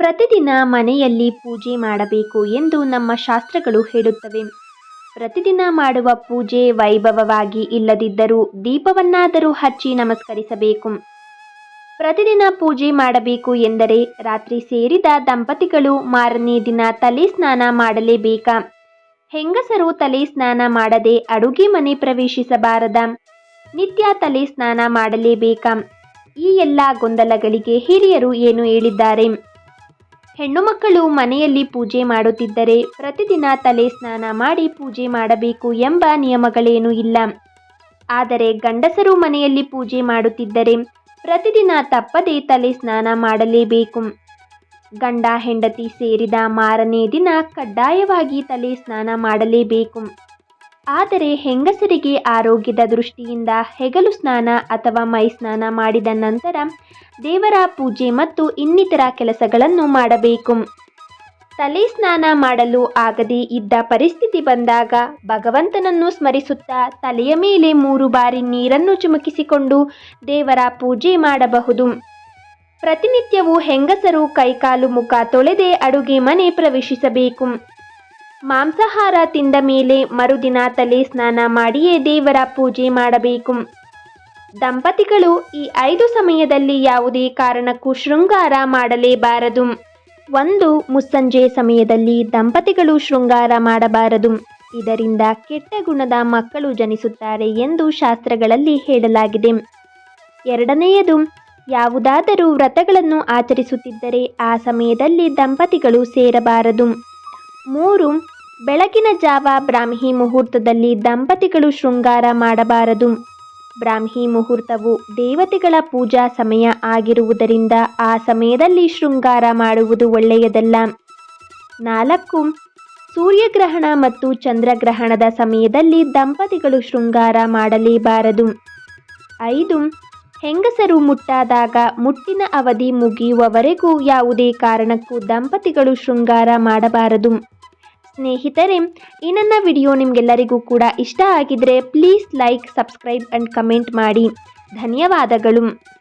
ಪ್ರತಿದಿನ ಮನೆಯಲ್ಲಿ ಪೂಜೆ ಮಾಡಬೇಕು ಎಂದು ನಮ್ಮ ಶಾಸ್ತ್ರಗಳು ಹೇಳುತ್ತವೆ. ಪ್ರತಿದಿನ ಮಾಡುವ ಪೂಜೆ ವೈಭವವಾಗಿ ಇಲ್ಲದಿದ್ದರೂ ದೀಪವನ್ನಾದರೂ ಹಚ್ಚಿ ನಮಸ್ಕರಿಸಬೇಕು. ಪ್ರತಿದಿನ ಪೂಜೆ ಮಾಡಬೇಕು ಎಂದರೆ ರಾತ್ರಿ ಸೇರಿದ ದಂಪತಿಗಳು ಮಾರನೇ ದಿನ ತಲೆ ಸ್ನಾನ ಮಾಡಲೇಬೇಕಾ? ಹೆಂಗಸರು ತಲೆ ಸ್ನಾನ ಮಾಡದೆ ಅಡುಗೆ ಮನೆ ಪ್ರವೇಶಿಸಬಾರದ? ನಿತ್ಯ ತಲೆ ಸ್ನಾನ ಮಾಡಲೇಬೇಕಾ? ಈ ಎಲ್ಲ ಗೊಂದಲಗಳಿಗೆ ಹಿರಿಯರು ಏನು ಹೇಳಿದ್ದಾರೆ? ಹೆಣ್ಣು ಮಕ್ಕಳು ಮನೆಯಲ್ಲಿ ಪೂಜೆ ಮಾಡುತ್ತಿದ್ದರೆ ಪ್ರತಿದಿನ ತಲೆ ಸ್ನಾನ ಮಾಡಿ ಪೂಜೆ ಮಾಡಬೇಕು ಎಂಬ ನಿಯಮಗಳೇನೂ ಇಲ್ಲ. ಆದರೆ ಗಂಡಸರು ಮನೆಯಲ್ಲಿ ಪೂಜೆ ಮಾಡುತ್ತಿದ್ದರೆ ಪ್ರತಿದಿನ ತಪ್ಪದೆ ತಲೆ ಸ್ನಾನ ಮಾಡಲೇಬೇಕು. ಗಂಡ ಹೆಂಡತಿ ಸೇರಿದ ಮಾರನೇ ದಿನ ಕಡ್ಡಾಯವಾಗಿ ತಲೆ ಸ್ನಾನ ಮಾಡಲೇಬೇಕು. ಆದರೆ ಹೆಂಗಸರಿಗೆ ಆರೋಗ್ಯದ ದೃಷ್ಟಿಯಿಂದ ಹೆಗಲು ಸ್ನಾನ ಅಥವಾ ಮೈ ಸ್ನಾನ ಮಾಡಿದ ನಂತರ ದೇವರ ಪೂಜೆ ಮತ್ತು ಇನ್ನಿತರ ಕೆಲಸಗಳನ್ನು ಮಾಡಬೇಕು. ತಲೆ ಸ್ನಾನ ಮಾಡಲು ಆಗದೇ ಇದ್ದ ಪರಿಸ್ಥಿತಿ ಬಂದಾಗ ಭಗವಂತನನ್ನು ಸ್ಮರಿಸುತ್ತಾ ತಲೆಯ ಮೇಲೆ ಮೂರು ಬಾರಿ ನೀರನ್ನು ಚುಮುಕಿಸಿಕೊಂಡು ದೇವರ ಪೂಜೆ ಮಾಡಬಹುದು. ಪ್ರತಿನಿತ್ಯವೂ ಹೆಂಗಸರು ಕೈಕಾಲು ಮುಖ ತೊಳೆದೇ ಅಡುಗೆ ಮನೆ ಪ್ರವೇಶಿಸಬೇಕು. ಮಾಂಸಾಹಾರ ತಿಂದ ಮೇಲೆ ಮರುದಿನ ತಲೆ ಸ್ನಾನ ಮಾಡಿಯೇ ದೇವರ ಪೂಜೆ ಮಾಡಬೇಕು. ದಂಪತಿಗಳು ಈ ಐದು ಸಮಯದಲ್ಲಿ ಯಾವುದೇ ಕಾರಣಕ್ಕೂ ಶೃಂಗಾರ ಮಾಡಲೇಬಾರದು. ಒಂದು ಮುಸ್ಸಂಜೆ ಸಮಯದಲ್ಲಿ ದಂಪತಿಗಳು ಶೃಂಗಾರ ಮಾಡಬಾರದು. ಇದರಿಂದ ಕೆಟ್ಟ ಗುಣದ ಮಕ್ಕಳು ಜನಿಸುತ್ತಾರೆ ಎಂದು ಶಾಸ್ತ್ರಗಳಲ್ಲಿ ಹೇಳಲಾಗಿದೆ. ಎರಡನೆಯದು, ಯಾವುದಾದರೂ ವ್ರತಗಳನ್ನು ಆಚರಿಸುತ್ತಿದ್ದರೆ ಆ ಸಮಯದಲ್ಲಿ ದಂಪತಿಗಳು ಸೇರಬಾರದು. ಮೂರು ಬೆಳಗಿನ ಜಾವ ಬ್ರಾಹ್ಮಿ ಮುಹೂರ್ತದಲ್ಲಿ ದಂಪತಿಗಳು ಶೃಂಗಾರ ಮಾಡಬಾರದು. ಬ್ರಾಹ್ಮಿ ಮುಹೂರ್ತವು ದೇವತೆಗಳ ಪೂಜಾ ಸಮಯ ಆಗಿರುವುದರಿಂದ ಆ ಸಮಯದಲ್ಲಿ ಶೃಂಗಾರ ಮಾಡುವುದು ಒಳ್ಳೆಯದಲ್ಲ. ನಾಲ್ಕು, ಸೂರ್ಯಗ್ರಹಣ ಮತ್ತು ಚಂದ್ರಗ್ರಹಣದ ಸಮಯದಲ್ಲಿ ದಂಪತಿಗಳು ಶೃಂಗಾರ ಮಾಡಲೇಬಾರದು. ಐದು, ಹೆಂಗಸರು ಮುಟ್ಟಾದಾಗ ಮುಟ್ಟಿನ ಅವಧಿ ಮುಗಿಯುವವರೆಗೂ ಯಾವುದೇ ಕಾರಣಕ್ಕೂ ದಂಪತಿಗಳು ಶೃಂಗಾರ ಮಾಡಬಾರದು. ಸ್ನೇಹಿತರೆ, ಈ ನನ್ನ ವಿಡಿಯೋ ನಿಮಗೆಲ್ಲರಿಗೂ ಕೂಡ ಇಷ್ಟ ಆಗಿದ್ರೆ please like, subscribe and comment ಮಾಡಿ. ಧನ್ಯವಾದಗಳು.